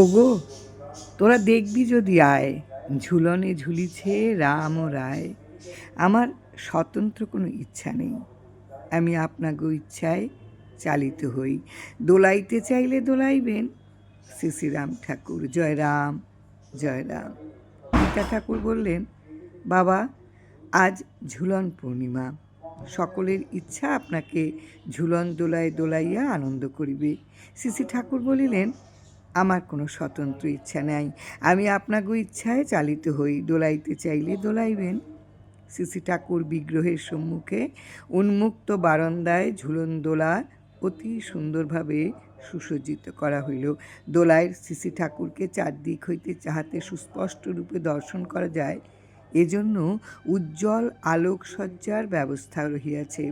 ওগো, তোরা দেখবি যদি আয়। ঝুলনে ঝুলিছে রাম ও রায়। আমার স্বতন্ত্র কোনো ইচ্ছা নেই। আমি আপনাকে ইচ্ছায় চালিত হই। দোলাইতে চাইলে দোলাইবেন। শ্রী শ্রীরাম ঠাকুর, জয় রাম জয় রাম। গীতা ঠাকুর বললেন, বাবা, আজ ঝুলন পূর্ণিমা। সকলের ইচ্ছা আপনাকে ঝুলন দোলায় দোলাইয়া আনন্দ করিবে। শ্রী ঠাকুর বলিলেন আমার কোনো স্বতন্ত্র ইচ্ছা নাই। আমি আপনাকে ইচ্ছায় চালিত হই, দোলাইতে চাইলে দোলাইবেন। শ্রী ঠাকুর বিগ্রহের সম্মুখে উন্মুক্ত বারান্দায় ঝুলন দোলা অতি সুন্দরভাবে সুসজ্জিত করা হইল। দোলায় শ্রী ঠাকুরকে চারদিক হইতে চাহাতে সুস্পষ্ট রূপে দর্শন করা যায়। এজন্য উজ্জ্বল আলোকসজ্জার ব্যবস্থা রহিয়াছে।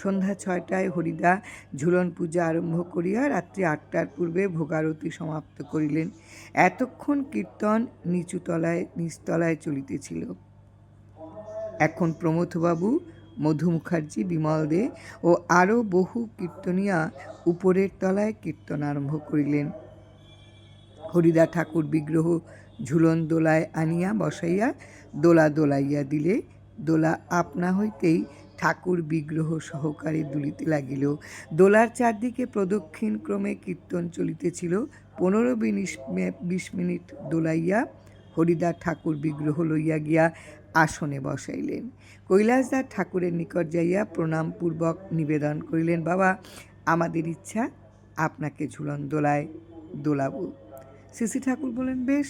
সন্ধ্যা ছয়টায় হরিদা ঝুলন পূজা আরম্ভ করিয়া রাত্রি আটটার পূর্বে ভোগারতি সমাপ্ত করিলেন। এতক্ষণ কীর্তন নিচুতলায়, নিচতলায় চলিতেছিল। এখন প্রমথবাবু মধু মুখার্জি, বিমল দে ও আরও বহু কীর্তনিয়া উপরের তলায় কীর্তন আরম্ভ করিলেন। হরিদা ঠাকুর বিগ্রহ ঝুলন দোলায় আনিয়া বসাইয়া দোলা দোলাইয়া দিলে, দোলা আপনা হইতেই ঠাকুর বিগ্রহ সহকারে দুলিতে লাগিল। দোলার চারদিকে প্রদক্ষিণ ক্রমে কীর্তন চলিতেছিল। পনেরো বিশ মিনিট দোলাইয়া হরিদা ঠাকুর বিগ্রহ লইয়া গিয়া আসনে বসাইলেন। কৈলাসদার ঠাকুরের নিকট যাইয়া প্রণামপূর্বক নিবেদন করিলেন, বাবা, আমাদের ইচ্ছা, আপনাকে ঝুলন দোলায় দোলাবো। শ্রী ঠাকুর বলেন, বেশ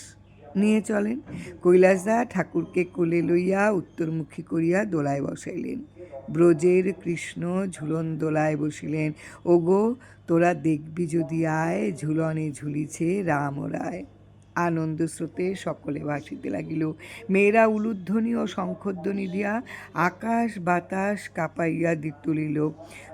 নিয়ে চলেন। কৈলাসদা ঠাকুরকে কোলে লইয়া উত্তরমুখী করিয়া দোলায় বসাইলেন। ব্রজের কৃষ্ণ ঝুলন দোলায় বসিলেন। ওগো, তোরা দেখবি যদি আয়, ঝুলনে ঝুলিছে রাম রায়। আনন্দ স্রোতে সকলে ভাসিতে লাগিল। মেয়েরা উলুধ্বনি ও শঙ্খধ্বনি দিয়া আকাশ বাতাস কাঁপাইয়া দি তুলিল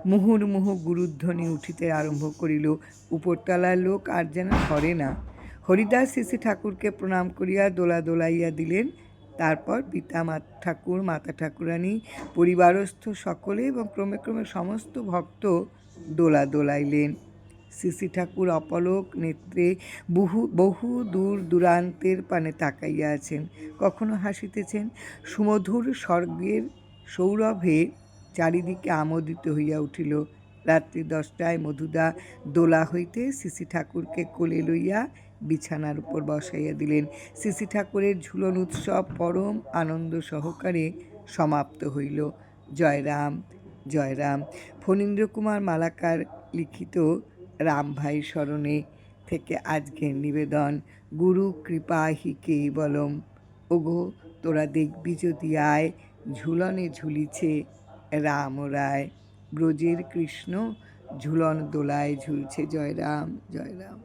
মুহুর্মুহু গুরুধ্বনি উঠিতে আরম্ভ করিল। উপরতলার লোক আর যেন ধরে না। হরিদাস শ্রী ঠাকুরকে প্রণাম করিয়া দোলা দোলাইয়া দিলেন। তারপর পিতা ঠাকুর, মাতা ঠাকুরানী, পরিবারস্থ সকলে এবং ক্রমে ক্রমে সমস্ত ভক্ত দোলা দোলাইলেন। শ্রী ঠাকুর অপলক নেত্রে বহু বহু দূর দূরান্তের পানে তাকাইয়া আছেন। কখনো হাসিতেছেন। সুমধুর স্বর্গের সৌরভে চারিদিকে আমোদিত হইয়া উঠিল। রাত্রি দশটায় মধুদা দোলা হইতে শ্রী ঠাকুরকে কোলে লইয়া বিছানার উপর বসাইয়া দিলেন। শ্রী ঠাকুরের ঝুলন উৎসব পরম আনন্দ সহকারে সমাপ্ত হইল। জয়রাম জয়রাম জয় ফণীন্দ্র কুমার মালাকার লিখিত রাম ভাই স্মরণে থেকে আজকের নিবেদন, গুরু কৃপা হি বলম, ওগো তোরা দেখবি যদি আয়, ঝুলনে ঝুলিছে রাম রায়। ব্রজের কৃষ্ণ ঝুলন দোলায় ঝুলছে জয়রাম জয়রাম। জয় রাম